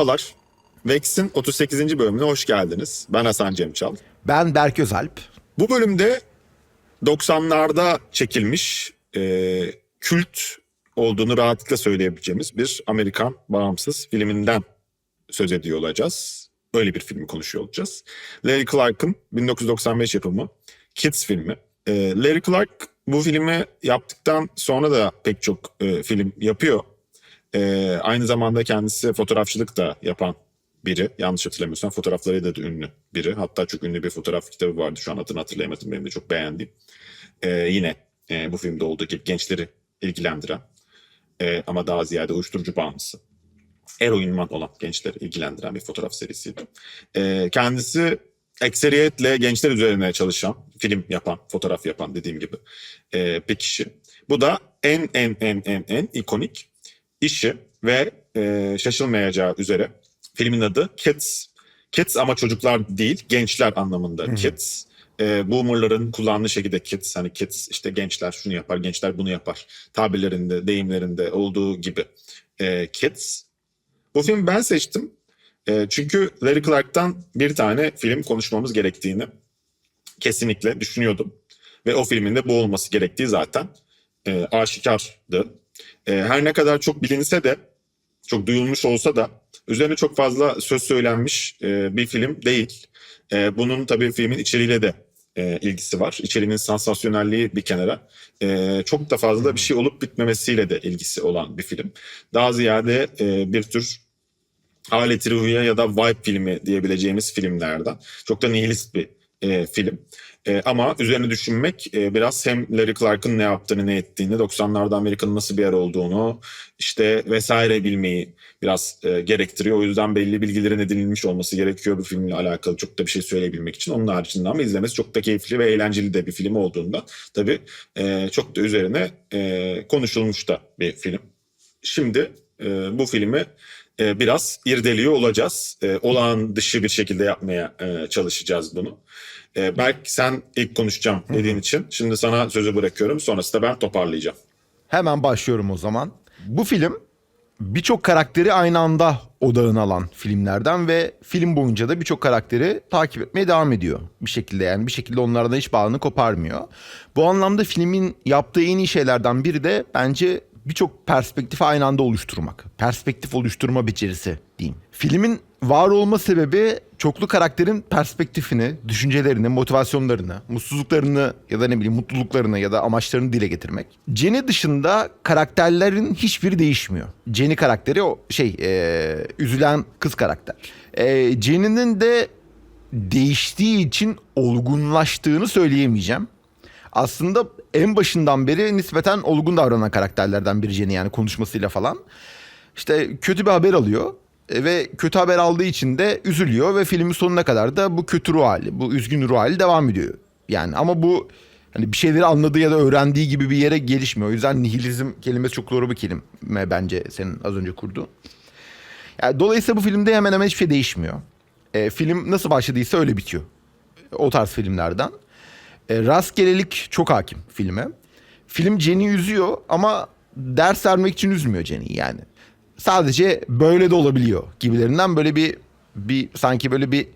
Merhabalar. Vex'in 38. bölümüne hoş geldiniz. Ben Hasan Cemçal. Ben Berk Özalp. Bu bölümde 90'larda çekilmiş e, kült olduğunu rahatlıkla söyleyebileceğimiz bir Amerikan bağımsız filminden söz ediyor olacağız. Öyle bir filmi konuşuyor olacağız. Larry Clark'ın 1995 yapımı Kids filmi. E, Larry Clark bu filmi yaptıktan sonra da pek çok e, film yapıyor. E, aynı zamanda kendisi fotoğrafçılık da yapan biri. Yanlış hatırlamıyorsam fotoğraflarıyla da ünlü biri. Hatta çok ünlü bir fotoğraf kitabı vardı. Şu an adını hatırlayamadım. Benim de çok beğendiğim. Ee, yine e, bu filmde olduğu gibi gençleri ilgilendiren e, ama daha ziyade uyuşturucu bağımlısı. Eroinman olan gençleri ilgilendiren bir fotoğraf serisiydi. Ee, kendisi ekseriyetle gençler üzerine çalışan, film yapan, fotoğraf yapan dediğim gibi e, bir kişi. Bu da en en en en en ikonik işi ve e, şaşılmayacağı üzere filmin adı Kids. Kids ama çocuklar değil, gençler anlamında Kids. E, boomerların kullandığı şekilde kids, hani kids işte gençler şunu yapar, gençler bunu yapar tabirlerinde, deyimlerinde olduğu gibi e, kids. Bu filmi ben seçtim. E, çünkü Larry Clark'tan bir tane film konuşmamız gerektiğini kesinlikle düşünüyordum. Ve o filmin de bu olması gerektiği zaten e, aşikardı. E, her ne kadar çok bilinse de, çok duyulmuş olsa da üzerine çok fazla söz söylenmiş e, bir film değil. E, bunun tabii filmin içeriğiyle de e, ilgisi var. İçeriğinin sansasyonelliği bir kenara. E, çok da fazla bir şey olup bitmemesiyle de ilgisi olan bir film. Daha ziyade e, bir tür aleti ruhiye ya da vibe filmi diyebileceğimiz filmlerden. Çok da nihilist bir e, film. E, ama üzerine düşünmek e, biraz hem Larry Clark'ın ne yaptığını ne ettiğini, 90'larda Amerika'nın nasıl bir yer olduğunu işte vesaire bilmeyi biraz e, gerektiriyor. O yüzden belli bilgilerin edinilmiş olması gerekiyor bu filmle alakalı çok da bir şey söyleyebilmek için. Onun haricinde ama izlemesi çok da keyifli ve eğlenceli de bir film olduğunda tabii e, çok da üzerine e, konuşulmuş da bir film. Şimdi e, bu filmi e, biraz irdeliyor olacağız. E, olağan dışı bir şekilde yapmaya e, çalışacağız bunu. E, Berk sen ilk konuşacağım dediğin için şimdi sana sözü bırakıyorum. Sonrasında ben toparlayacağım. Hemen başlıyorum o zaman. Bu film birçok karakteri aynı anda odağına alan filmlerden ve film boyunca da birçok karakteri takip etmeye devam ediyor. Bir şekilde yani bir şekilde onlardan hiç bağını koparmıyor. Bu anlamda filmin yaptığı en iyi şeylerden biri de bence birçok perspektifi aynı anda oluşturmak. Perspektif oluşturma becerisi diyeyim. Filmin var olma sebebi çoklu karakterin perspektifini, düşüncelerini, motivasyonlarını, mutsuzluklarını ya da ne bileyim mutluluklarını ya da amaçlarını dile getirmek. Jenny dışında karakterlerin hiçbiri değişmiyor. Jenny karakteri o şey eee, üzülen kız karakter. Eee Jenny'nin de değiştiği için olgunlaştığını söyleyemeyeceğim. Aslında en başından beri nispeten olgun davranan karakterlerden biri Jenny yani konuşmasıyla falan. İşte kötü bir haber alıyor e, ve kötü haber aldığı için de üzülüyor ve filmin sonuna kadar da bu kötü ruh hali, bu üzgün ruh hali devam ediyor. Yani ama bu hani bir şeyleri anladığı ya da öğrendiği gibi bir yere gelişmiyor. O yüzden nihilizm kelimesi çok doğru bir kelime bence senin az önce kurduğun. Yani dolayısıyla bu filmde hemen hemen hiçbir şey değişmiyor. E, film nasıl başladıysa öyle bitiyor. O tarz filmlerden. E, rastgelelik çok hakim filme. Film Jenny üzüyor ama ders vermek için üzmüyor Jenny'yi yani. Sadece böyle de olabiliyor gibilerinden böyle bir bir sanki böyle bir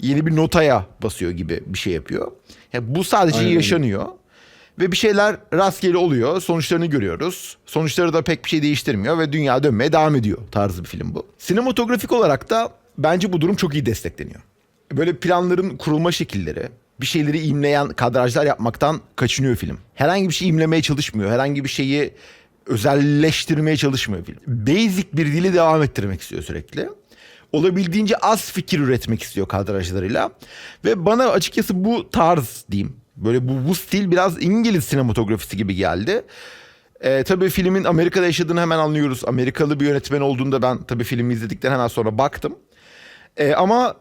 yeni bir notaya basıyor gibi bir şey yapıyor. Yani bu sadece Aynen yaşanıyor. Ve bir şeyler rastgele oluyor. Sonuçlarını görüyoruz. Sonuçları da pek bir şey değiştirmiyor ve dünya dönmeye devam ediyor tarzı bir film bu. Sinematografik olarak da bence bu durum çok iyi destekleniyor. Böyle planların kurulma şekilleri, bir şeyleri imleyen kadrajlar yapmaktan kaçınıyor film. Herhangi bir şey imlemeye çalışmıyor. Herhangi bir şeyi özelleştirmeye çalışmıyor film. Basic bir dili devam ettirmek istiyor sürekli. Olabildiğince az fikir üretmek istiyor kadrajlarıyla. Ve bana açıkçası bu tarz diyeyim. Böyle bu, bu stil biraz İngiliz sinematografisi gibi geldi. Ee, tabii filmin Amerika'da yaşadığını hemen anlıyoruz. Amerikalı bir yönetmen olduğunda ben tabii filmi izledikten hemen sonra baktım. Ee, ama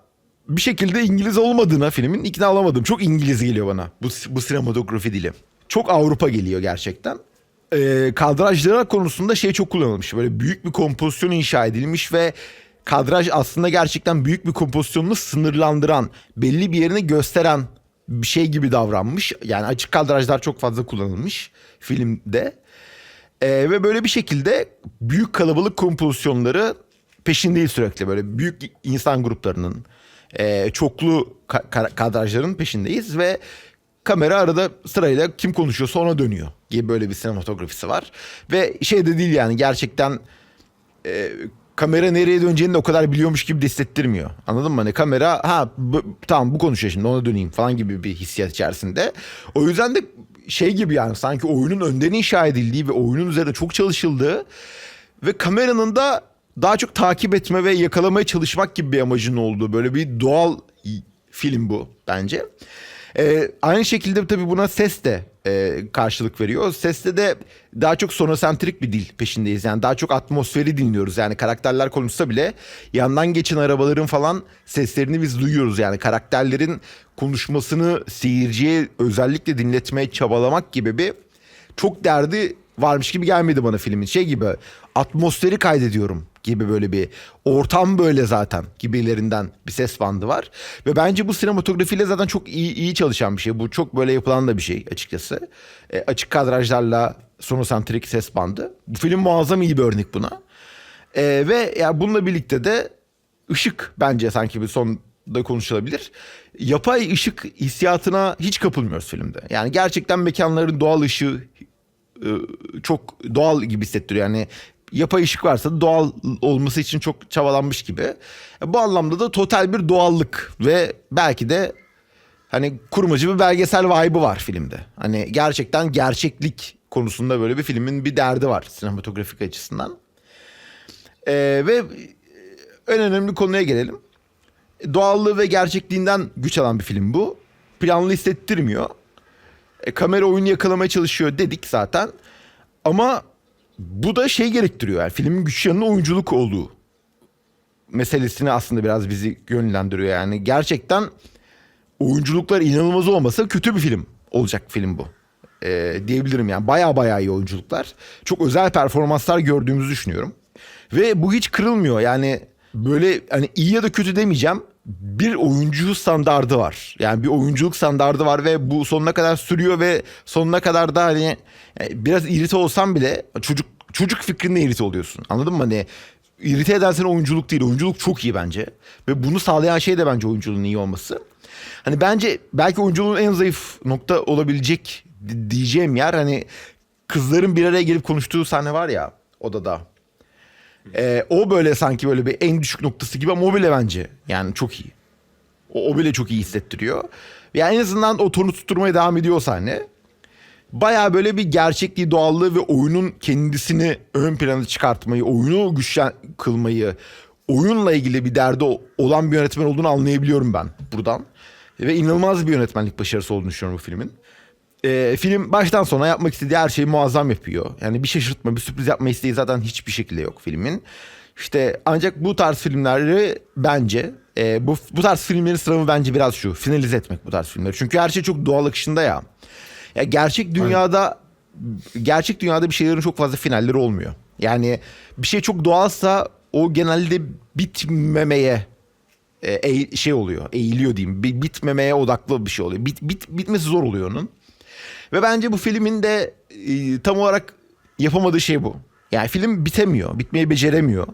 bir şekilde İngiliz olmadığına filmin ikna olamadım. Çok İngiliz geliyor bana bu, bu sinematografi dili. Çok Avrupa geliyor gerçekten. e, kadrajlar konusunda şey çok kullanılmış. Böyle büyük bir kompozisyon inşa edilmiş ve kadraj aslında gerçekten büyük bir kompozisyonunu sınırlandıran, belli bir yerini gösteren bir şey gibi davranmış. Yani açık kadrajlar çok fazla kullanılmış filmde. E, ve böyle bir şekilde büyük kalabalık kompozisyonları peşindeyiz sürekli. Böyle büyük insan gruplarının, e, çoklu ka- ka- kadrajların peşindeyiz ve kamera arada sırayla kim konuşuyorsa ona dönüyor gibi böyle bir sinematografisi var. Ve şey de değil yani gerçekten e, kamera nereye döneceğini de o kadar biliyormuş gibi de hissettirmiyor. Anladın mı? Hani kamera ha bu, tamam bu konuşuyor şimdi ona döneyim falan gibi bir hissiyat içerisinde. O yüzden de şey gibi yani sanki oyunun önden inşa edildiği ve oyunun üzerinde çok çalışıldığı ve kameranın da daha çok takip etme ve yakalamaya çalışmak gibi bir amacının olduğu böyle bir doğal film bu bence. Ee, aynı şekilde tabii buna ses de e, karşılık veriyor. Seste de daha çok sonasentrik bir dil peşindeyiz. Yani daha çok atmosferi dinliyoruz. Yani karakterler konuşsa bile yandan geçen arabaların falan seslerini biz duyuyoruz. Yani karakterlerin konuşmasını seyirciye özellikle dinletmeye çabalamak gibi bir çok derdi varmış gibi gelmedi bana filmin. Şey gibi atmosferi kaydediyorum gibi böyle bir ortam böyle zaten gibilerinden bir ses bandı var. Ve bence bu sinematografiyle zaten çok iyi, iyi çalışan bir şey. Bu çok böyle yapılan da bir şey açıkçası. E, açık kadrajlarla sonosentrik ses bandı. Bu film muazzam iyi bir örnek buna. E, ve yani bununla birlikte de ışık bence sanki bir sonda konuşulabilir. Yapay ışık hissiyatına hiç kapılmıyoruz filmde. Yani gerçekten mekanların doğal ışığı e, çok doğal gibi hissettiriyor. Yani yapay ışık varsa da doğal olması için çok çabalanmış gibi. E, Bu anlamda da total bir doğallık ve belki de hani kurmacı bir belgesel vibe'ı var filmde. Hani gerçekten gerçeklik konusunda böyle bir filmin bir derdi var sinematografik açısından. Ee, ve en önemli konuya gelelim. Doğallığı ve gerçekliğinden güç alan bir film bu. Planlı hissettirmiyor. E, kamera oyunu yakalamaya çalışıyor dedik zaten. Ama bu da şey gerektiriyor. Yani filmin güç yanının oyunculuk olduğu meselesini aslında biraz bizi yönlendiriyor. Yani gerçekten oyunculuklar inanılmaz olmasa kötü bir film olacak film bu. Ee, diyebilirim yani baya baya iyi oyunculuklar. Çok özel performanslar gördüğümüzü düşünüyorum. Ve bu hiç kırılmıyor. Yani böyle hani iyi ya da kötü demeyeceğim. Bir oyuncu standardı var. Yani bir oyunculuk standardı var ve bu sonuna kadar sürüyor ve sonuna kadar da hani yani biraz irite olsam bile çocuk çocuk fikrinde irite oluyorsun. Anladın mı? Hani irite eden seni oyunculuk değil. Oyunculuk çok iyi bence. Ve bunu sağlayan şey de bence oyunculuğun iyi olması. Hani bence belki oyunculuğun en zayıf nokta olabilecek di- diyeceğim yer hani kızların bir araya gelip konuştuğu sahne var ya odada. Ee, o böyle sanki böyle bir en düşük noktası gibi ama o bile bence yani çok iyi. O, o bile çok iyi hissettiriyor. Yani en azından o tonu tutturmaya devam ediyor sahne. Baya böyle bir gerçekliği, doğallığı ve oyunun kendisini ön plana çıkartmayı, oyunu güçlen kılmayı, oyunla ilgili bir derdi olan bir yönetmen olduğunu anlayabiliyorum ben buradan. Ve inanılmaz bir yönetmenlik başarısı olduğunu düşünüyorum bu filmin. Ee, film baştan sona yapmak istediği her şeyi muazzam yapıyor. Yani bir şaşırtma, bir sürpriz yapma isteği zaten hiçbir şekilde yok filmin. İşte ancak bu tarz filmleri bence e, bu bu tarz filmlerin sınavı bence biraz şu finalize etmek bu tarz filmleri. Çünkü her şey çok doğal akışında ya. Ya gerçek dünyada gerçek dünyada bir şeylerin çok fazla finalleri olmuyor. Yani bir şey çok doğalsa o genelde bitmemeye e, şey oluyor. Eğiliyor diyeyim. Bi- Bitmemeye odaklı bir şey oluyor. Bit, bit, bitmesi zor oluyor onun. Ve bence bu filmin de e, tam olarak yapamadığı şey bu. Yani film bitemiyor. Bitmeyi beceremiyor.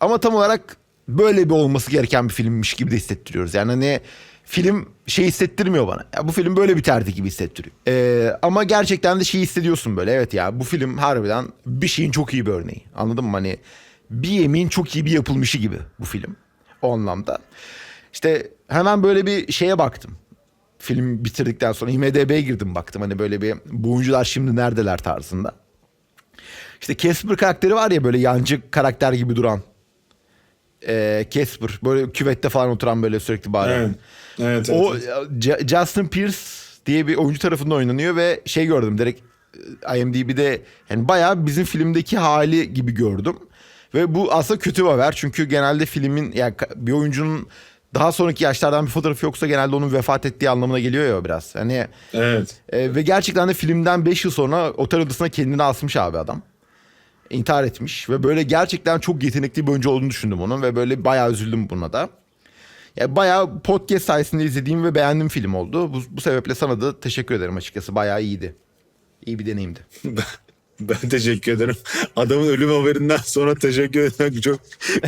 Ama tam olarak böyle bir olması gereken bir filmmiş gibi de hissettiriyoruz. Yani hani film şey hissettirmiyor bana. Ya bu film böyle biterdi gibi hissettiriyor. Ee, ama gerçekten de şey hissediyorsun böyle. Evet ya bu film harbiden bir şeyin çok iyi bir örneği. Anladın mı? Hani bir yemeğin çok iyi bir yapılmışı gibi bu film. O anlamda. İşte hemen böyle bir şeye baktım. Film bitirdikten sonra IMDB'ye girdim baktım. Hani böyle bir bu oyuncular şimdi neredeler tarzında. İşte Casper karakteri var ya böyle yancı karakter gibi duran. Ee, Casper böyle küvette falan oturan böyle sürekli bağıran. Evet. Evet, O evet, Justin Pierce diye bir oyuncu tarafından oynanıyor ve şey gördüm direkt e, IMDb'de yani bayağı bizim filmdeki hali gibi gördüm. Ve bu aslında kötü bir haber çünkü genelde filmin yani bir oyuncunun daha sonraki yaşlardan bir fotoğrafı yoksa genelde onun vefat ettiği anlamına geliyor ya biraz. Hani Evet. e, ve gerçekten de filmden 5 yıl sonra otel odasına kendini asmış abi adam. İntihar etmiş ve böyle gerçekten çok yetenekli bir oyuncu olduğunu düşündüm onun ve böyle bayağı üzüldüm buna da. Ya bayağı podcast sayesinde izlediğim ve beğendiğim film oldu. Bu, bu sebeple sana da teşekkür ederim açıkçası. Bayağı iyiydi. İyi bir deneyimdi. Ben, teşekkür ederim. Adamın ölüm haberinden sonra teşekkür etmek çok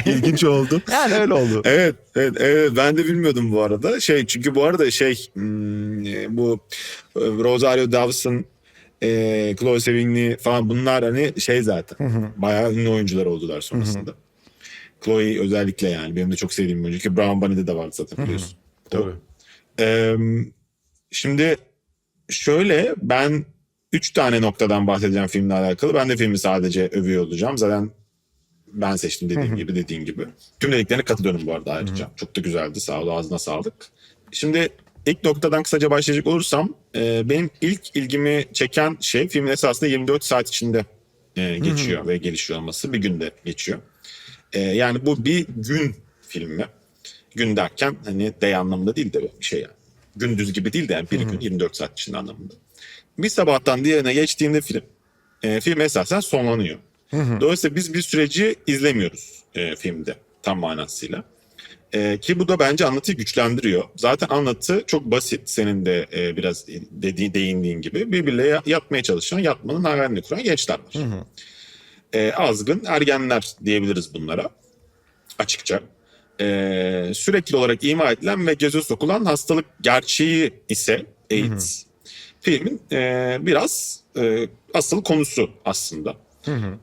ilginç oldu. Yani öyle oldu. Evet, evet, evet. Ben de bilmiyordum bu arada. Şey çünkü bu arada şey hmm, bu e, Rosario Dawson, e, Chloe Sevigny falan bunlar hani şey zaten. Bayağı ünlü oyuncular oldular sonrasında. Chloe özellikle yani benim de çok sevdiğim bir oyuncu. Ki Brown Bunny'de de vardı zaten biliyorsun. Tabii. Ee, şimdi şöyle ben üç tane noktadan bahsedeceğim filmle alakalı. Ben de filmi sadece övüyor olacağım. Zaten ben seçtim dediğim gibi dediğin gibi. Tüm dediklerine katılıyorum bu arada ayrıca. Çok da güzeldi sağ ol ağzına sağlık. Şimdi ilk noktadan kısaca başlayacak olursam e, benim ilk ilgimi çeken şey filmin esasında 24 saat içinde e, geçiyor ve gelişiyor olması. Bir günde geçiyor. E, yani bu bir gün filmi. Gün derken hani day anlamında değil de bir şey yani. Gündüz gibi değil de yani bir gün 24 saat içinde anlamında. Bir sabahtan diğerine geçtiğinde film, e, film esasen sonlanıyor. Dolayısıyla biz bir süreci izlemiyoruz e, filmde tam manasıyla. E, ki bu da bence anlatıyı güçlendiriyor. Zaten anlatı çok basit. Senin de e, biraz dediğin, değindiğin gibi. Birbirle ya- yatmaya çalışan, yatmanın hayalini kuran gençler var. E, azgın ergenler diyebiliriz bunlara. Açıkça. E, sürekli olarak ima edilen ve göze sokulan hastalık gerçeği ise AIDS. Filmin e, biraz e, asıl konusu aslında.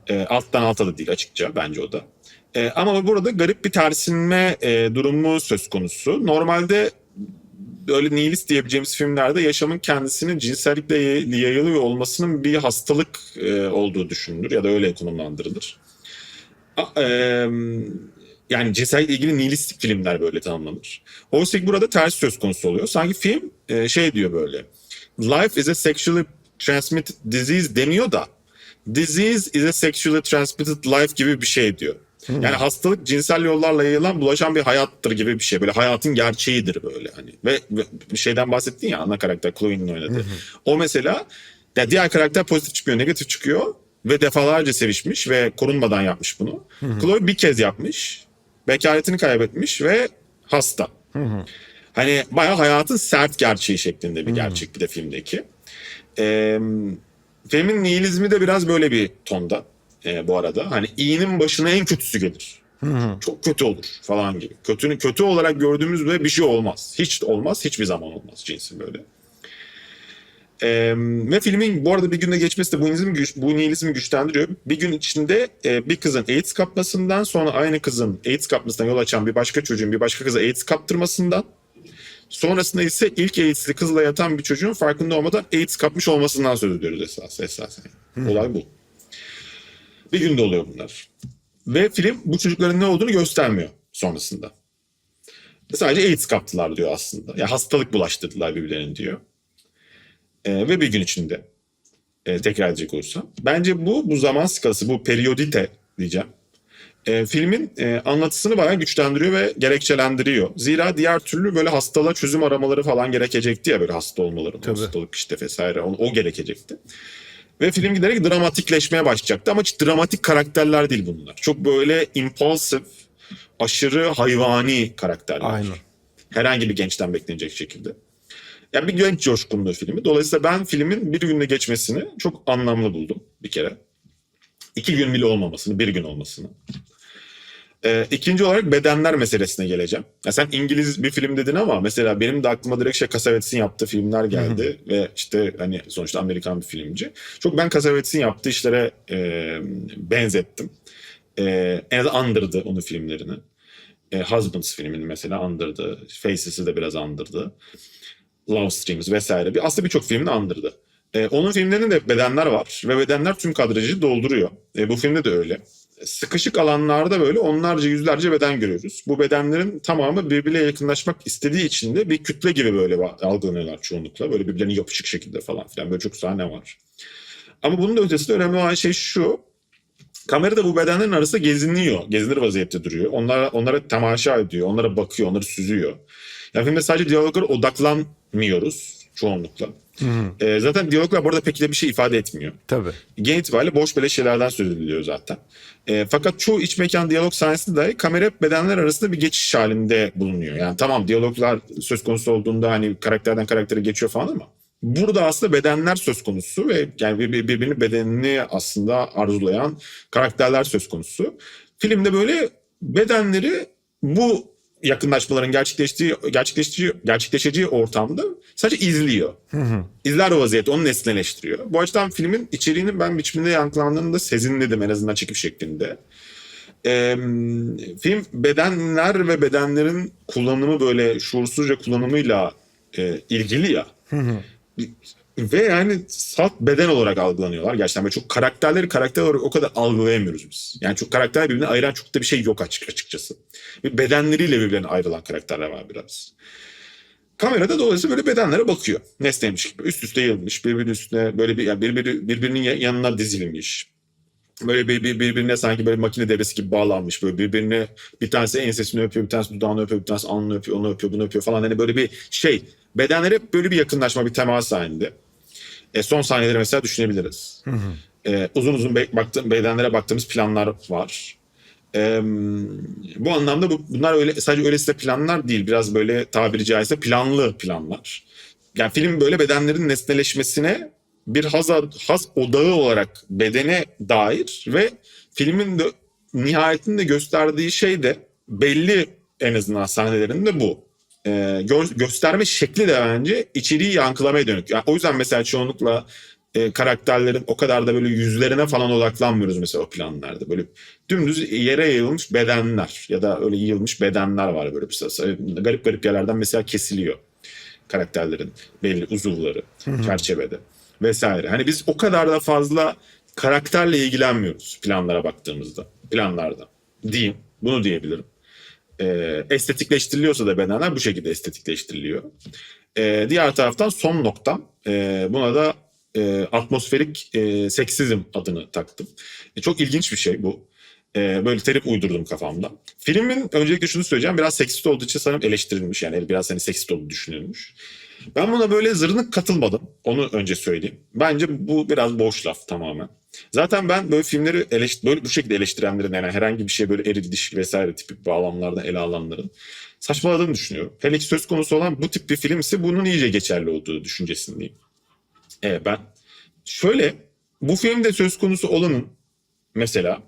E, alttan alta da değil açıkça bence o da. E, ama burada garip bir tersinme e, durumu söz konusu. Normalde böyle nihilist diyebileceğimiz filmlerde yaşamın kendisinin cinsellikle yay- yayılıyor olmasının bir hastalık e, olduğu düşünülür ya da öyle konumlandırılır. A- e, yani cinsellikle ilgili nihilistik filmler böyle tanımlanır. Oysa burada ters söz konusu oluyor. Sanki film e, şey diyor böyle. Life is a sexually transmitted disease demiyor da disease is a sexually transmitted life gibi bir şey diyor. Yani hastalık cinsel yollarla yayılan bulaşan bir hayattır gibi bir şey. Böyle hayatın gerçeğidir böyle hani. Ve, bir şeyden bahsettin ya ana karakter Chloe'nin oynadığı. O mesela ya diğer karakter pozitif çıkıyor, negatif çıkıyor ve defalarca sevişmiş ve korunmadan yapmış bunu. Chloe bir kez yapmış. Bekaretini kaybetmiş ve hasta. Hani bayağı hayatın sert gerçeği şeklinde bir gerçek bir de filmdeki. Ee, filmin nihilizmi de biraz böyle bir tonda e, bu arada. Hani iyinin başına en kötüsü gelir. Çok kötü olur falan gibi. Kötünün kötü olarak gördüğümüz böyle bir şey olmaz. Hiç olmaz, hiçbir zaman olmaz cinsi böyle. Ee, ve filmin bu arada bir günde geçmesi de bu nihilizmi, güç, bu nihilizmi güçlendiriyor. Bir gün içinde e, bir kızın AIDS kapmasından sonra aynı kızın AIDS kapmasından yol açan bir başka çocuğun bir başka kıza AIDS kaptırmasından sonrasında ise ilk AIDS'li kızla yatan bir çocuğun farkında olmadan AIDS kapmış olmasından söz ediyoruz esas, esasen. Olay bu. Bir günde oluyor bunlar. Ve film bu çocukların ne olduğunu göstermiyor sonrasında. Sadece AIDS kaptılar diyor aslında. Ya hastalık bulaştırdılar birbirlerine diyor. Ee, ve bir gün içinde e, tekrar edecek olursam. Bence bu bu zaman skalası, bu periyodite diyeceğim. E, filmin e, anlatısını bayağı güçlendiriyor ve gerekçelendiriyor. Zira diğer türlü böyle hastalığa çözüm aramaları falan gerekecekti ya böyle hasta olmaları, hastalık işte vesaire o, o gerekecekti. Ve film giderek dramatikleşmeye başlayacaktı ama hiç dramatik karakterler değil bunlar. Çok böyle impulsif, aşırı hayvani karakterler. Aynen. Herhangi bir gençten beklenecek şekilde. Yani bir genç coşkunluğu filmi. Dolayısıyla ben filmin bir günde geçmesini çok anlamlı buldum bir kere. İki gün bile olmamasını, bir gün olmasını. Ee, ikinci olarak bedenler meselesine geleceğim. Ya sen İngiliz bir film dedin ama mesela benim de aklıma direkt şey Cassavetes'in yaptığı filmler geldi. Ve işte hani sonuçta Amerikan bir filmci. Çok ben Cassavetes'in yaptığı işlere e, benzettim. E, en azından andırdı onu filmlerini. E, Husbands filmini mesela andırdı. Faces'i de biraz andırdı. Love Streams vesaire. Bir, aslında birçok filmini andırdı. E, onun filmlerinde de bedenler var ve bedenler tüm kadrajı dolduruyor. E, bu filmde de öyle. Sıkışık alanlarda böyle onlarca yüzlerce beden görüyoruz. Bu bedenlerin tamamı birbirine yakınlaşmak istediği için de bir kütle gibi böyle algılanıyorlar çoğunlukla. Böyle birbirlerine yapışık şekilde falan filan böyle çok sahne var. Ama bunun da ötesinde önemli olan şey şu. Kamera da bu bedenlerin arasında geziniyor. Gezinir vaziyette duruyor. Onlara, onlara temaşa ediyor. Onlara bakıyor. Onları süzüyor. Yani filmde sadece diyaloglara odaklanmıyoruz çoğunlukla. Ee, zaten diyaloglar bu arada pek de bir şey ifade etmiyor. Tabii. Genel itibariyle boş beleş şeylerden söz ediliyor zaten. Ee, fakat çoğu iç mekan diyalog sahnesinde dahi kamera hep bedenler arasında bir geçiş halinde bulunuyor. Yani tamam diyaloglar söz konusu olduğunda hani karakterden karaktere geçiyor falan ama burada aslında bedenler söz konusu ve yani bir- bir- birbirinin bedenini aslında arzulayan karakterler söz konusu. Filmde böyle bedenleri bu yakınlaşmaların gerçekleştiği gerçekleştiği gerçekleşeceği ortamda sadece izliyor. İzler o vaziyette onu nesneleştiriyor. Bu açıdan filmin içeriğinin ben biçiminde yankılandığını da sezinledim en azından çekim şeklinde. Ee, film bedenler ve bedenlerin kullanımı böyle şuursuzca kullanımıyla e, ilgili ya. Ve yani salt beden olarak algılanıyorlar. Gerçekten böyle çok karakterleri karakter olarak o kadar algılayamıyoruz biz. Yani çok karakter birbirine ayıran çok da bir şey yok açık açıkçası. Ve bedenleriyle birbirine ayrılan karakterler var biraz. Kamerada dolayısıyla böyle bedenlere bakıyor. Nesneymiş gibi. Üst üste yığılmış. Birbirinin üstüne böyle bir, yani birbiri, birbirinin ya- yanına dizilmiş. Böyle bir, bir- birbirine sanki böyle makine devresi gibi bağlanmış. Böyle birbirine bir tanesi ensesini öpüyor, bir tanesi dudağını öpüyor, bir tanesi alnını öpüyor, onu öpüyor, bunu öpüyor falan. Hani böyle bir şey. Bedenler böyle bir yakınlaşma, bir temas halinde. E, son sahneleri mesela düşünebiliriz. E, uzun uzun be- baktığım, bedenlere baktığımız planlar var. E, bu anlamda bu, bunlar öyle sadece öylesine planlar değil. Biraz böyle tabiri caizse planlı planlar. Yani film böyle bedenlerin nesneleşmesine bir haz, haz odağı olarak bedene dair ve filmin de nihayetinde gösterdiği şey de belli en azından sahnelerinde bu. Ee, gö- gösterme şekli de bence içeriği yankılamaya dönük. Yani o yüzden mesela çoğunlukla e, karakterlerin o kadar da böyle yüzlerine falan odaklanmıyoruz mesela o planlarda. Böyle dümdüz yere yayılmış bedenler ya da öyle yayılmış bedenler var böyle mesela. Garip garip yerlerden mesela kesiliyor karakterlerin belli uzuvları çerçevede vesaire. Hani biz o kadar da fazla karakterle ilgilenmiyoruz planlara baktığımızda. Planlarda diyeyim. Bunu diyebilirim. Ee, estetikleştiriliyorsa da bedenler bu şekilde estetikleştiriliyor. Ee, diğer taraftan son noktam e, buna da e, atmosferik e, seksizm adını taktım. E, çok ilginç bir şey bu. E, böyle terim uydurdum kafamda. Filmin öncelikle şunu söyleyeceğim biraz seksist olduğu için sanırım eleştirilmiş yani biraz hani seksist olduğu düşünülmüş. Ben buna böyle zırnık katılmadım. Onu önce söyleyeyim. Bence bu biraz boş laf tamamen. Zaten ben böyle filmleri eleşt böyle bu şekilde eleştirenlerin yani herhangi bir şey böyle eril dişil vesaire tipi bağlamlardan ele alanların saçmaladığını düşünüyorum. Hele ki söz konusu olan bu tip bir filmse bunun iyice geçerli olduğu düşüncesindeyim. Evet ben şöyle bu filmde söz konusu olanın mesela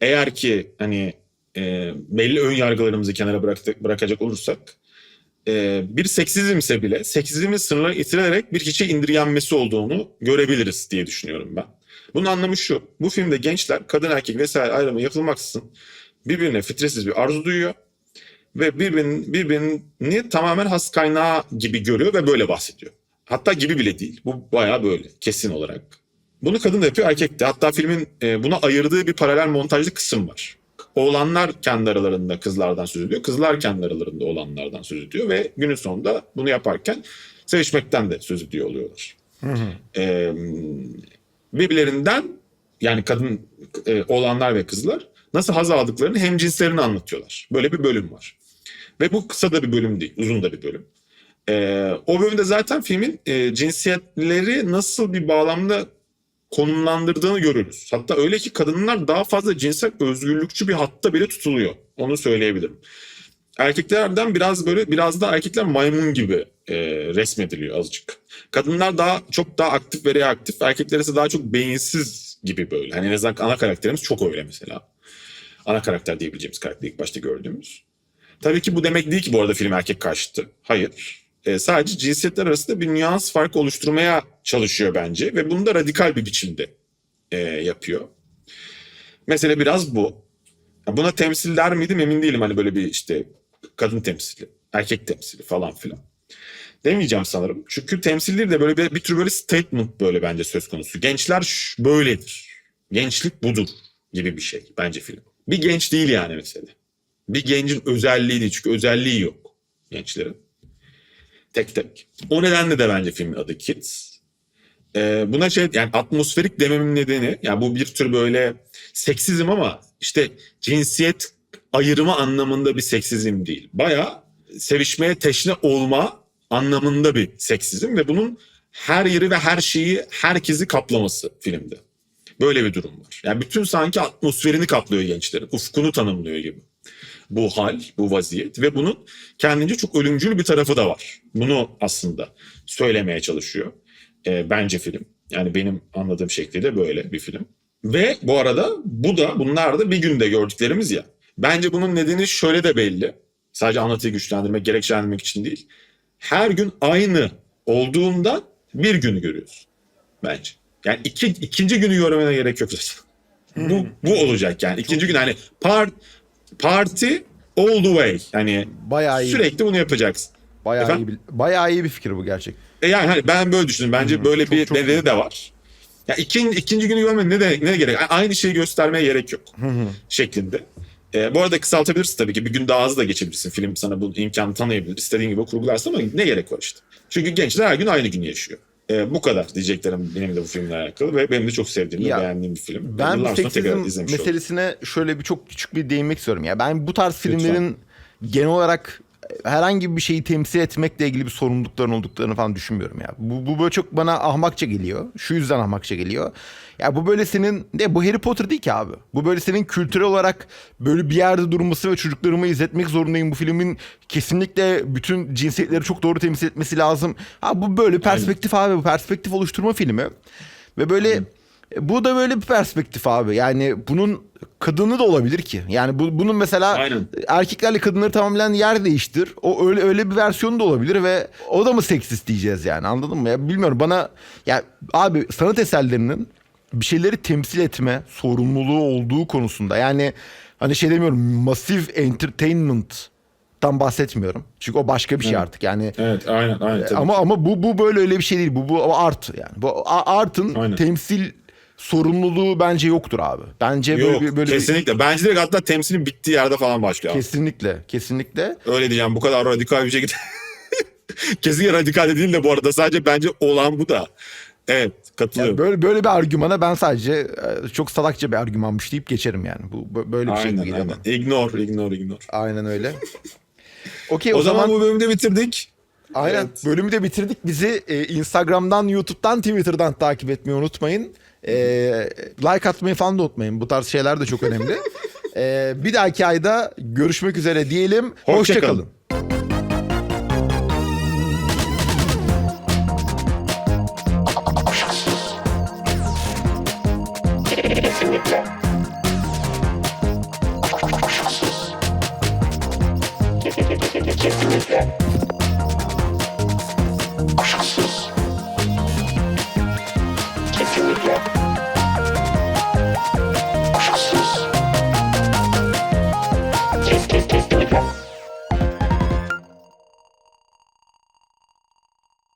eğer ki hani e, belli ön yargılarımızı kenara bırak, bırakacak olursak e, bir seksizmse bile seksizmin sınırları itirilerek bir hiçe indirgenmesi olduğunu görebiliriz diye düşünüyorum ben. Bunun anlamı şu. Bu filmde gençler kadın erkek vesaire ayrımı yapılmaksızın birbirine fitretsiz bir arzu duyuyor ve birbirini, birbirini tamamen has kaynağı gibi görüyor ve böyle bahsediyor. Hatta gibi bile değil. Bu bayağı böyle kesin olarak. Bunu kadın da yapıyor erkek de. Hatta filmin e, buna ayırdığı bir paralel montajlı kısım var. Oğlanlar kendi aralarında kızlardan söz ediyor. Kızlar kendi aralarında oğlanlardan söz ediyor. Ve günün sonunda bunu yaparken sevişmekten de söz ediyor oluyorlar. E, birbirlerinden yani kadın e, oğlanlar ve kızlar nasıl haz aldıklarını hem cinslerini anlatıyorlar. Böyle bir bölüm var. Ve bu kısa da bir bölüm değil, uzun da bir bölüm. Ee, o bölümde zaten filmin e, cinsiyetleri nasıl bir bağlamda konumlandırdığını görürüz. Hatta öyle ki kadınlar daha fazla cinsel özgürlükçü bir hatta bile tutuluyor. Onu söyleyebilirim. Erkeklerden biraz böyle biraz da erkekler maymun gibi e, resmediliyor azıcık. Kadınlar daha çok daha aktif ve reaktif. Erkekler ise daha çok beyinsiz gibi böyle. Hani en azından ana karakterimiz çok öyle mesela. Ana karakter diyebileceğimiz karakter ilk başta gördüğümüz. Tabii ki bu demek değil ki bu arada film erkek karşıtı. Hayır. E, sadece cinsiyetler arasında bir nüans farkı oluşturmaya çalışıyor bence. Ve bunu da radikal bir biçimde e, yapıyor. Mesele biraz bu. Buna temsil der miydim emin değilim. Hani böyle bir işte kadın temsili, erkek temsili falan filan. Demeyeceğim sanırım. Çünkü temsil değil de böyle bir, bir tür böyle statement böyle bence söz konusu. Gençler böyledir. Gençlik budur gibi bir şey bence film. Bir genç değil yani mesele. Bir gencin özelliği değil. Çünkü özelliği yok gençlerin. Tek tek. O nedenle de bence filmin adı Kids. Ee, buna şey yani atmosferik dememin nedeni yani bu bir tür böyle seksizm ama işte cinsiyet ayrımı anlamında bir seksizm değil. Baya sevişmeye teşne olma anlamında bir seksizm ve bunun her yeri ve her şeyi herkesi kaplaması filmde. Böyle bir durum var. Yani bütün sanki atmosferini kaplıyor gençlerin. Ufkunu tanımlıyor gibi. Bu hal, bu vaziyet ve bunun kendince çok ölümcül bir tarafı da var. Bunu aslında söylemeye çalışıyor. Ee, bence film. Yani benim anladığım şekliyle böyle bir film. Ve bu arada bu da bunlar da bir günde gördüklerimiz ya. Bence bunun nedeni şöyle de belli. Sadece anlatıyı güçlendirmek, gerekçelendirmek için değil. Her gün aynı olduğundan bir günü görüyoruz. Bence. Yani iki, ikinci günü görmene gerek yok zaten. Bu, bu olacak yani. İkinci gün hani part, party all the way. Yani Bayağı iyi. sürekli bunu yapacaksın. Bayağı Efendim? iyi, bir, bayağı iyi bir fikir bu gerçek. E yani hani ben böyle düşündüm. Bence böyle çok, bir çok nedeni de var. Ya ikinci, ikinci günü görmenin ne, de, ne gerek? Aynı şeyi göstermeye gerek yok şeklinde. E, bu arada kısaltabilirsin tabii ki. Bir gün daha hızlı da geçebilirsin. Film sana bu imkanı tanıyabilir. İstediğin gibi kurgularsın ama ne gerek var işte. Çünkü gençler her gün aynı günü yaşıyor. E, bu kadar diyeceklerim benim de bu filmle alakalı ve benim de çok sevdiğim ve beğendiğim bir film. Ben bu seksizm izlemiş oldum. meselesine şöyle bir çok küçük bir değinmek istiyorum. Ya ben bu tarz filmlerin genel olarak herhangi bir şeyi temsil etmekle ilgili bir sorumlulukların olduklarını falan düşünmüyorum ya. Bu, bu böyle çok bana ahmakça geliyor. Şu yüzden ahmakça geliyor. Ya bu böyle senin de bu Harry Potter değil ki abi. Bu böyle senin kültürel olarak böyle bir yerde durması ve çocuklarıma izletmek zorundayım. Bu filmin kesinlikle bütün cinsiyetleri çok doğru temsil etmesi lazım. Ha bu böyle perspektif abi. Bu perspektif oluşturma filmi. Ve böyle e, bu da böyle bir perspektif abi. Yani bunun kadını da olabilir ki. Yani bu, bunun mesela Aynen. erkeklerle kadınları tamamlayan yer değiştir. O öyle öyle bir versiyonu da olabilir ve o da mı seksist diyeceğiz yani anladın mı? Ya bilmiyorum bana ya abi sanat eserlerinin bir şeyleri temsil etme sorumluluğu olduğu konusunda yani hani şey demiyorum masif entertainment tam bahsetmiyorum. Çünkü o başka bir şey artık. Yani Evet aynen aynen. Tabii. ama ama bu bu böyle öyle bir şey değil. Bu bu art yani. Bu art'ın Aynen. temsil sorumluluğu bence yoktur abi. Bence böyle Yok bir- böyle bir- kesinlikle. Bence direkt hatta temsilin bittiği yerde falan başlıyor. abi. kesinlikle kesinlikle. Öyle diyeceğim bu kadar radikal bir şekilde. Kesinlikle radikal de değil de bu arada sadece bence olan bu da. Evet katılıyorum. Yani böyle böyle bir argümana ben sadece e, çok salakça bir argümanmış deyip geçerim yani. Bu bö- böyle bir şey aynen değil aynen. ama. Ignore ignore ignore. Aynen öyle. Okey O, o, zaman, zaman, bu bölümü de bitirdik. aynen Evet. bölümü de bitirdik. Bizi e, Instagram'dan, YouTube'dan, Twitter'dan takip etmeyi unutmayın. E, like atmayı falan da unutmayın. Bu tarz şeyler de çok önemli. E, bir dahaki ayda görüşmek üzere diyelim. Hoşça Hoşça kalın.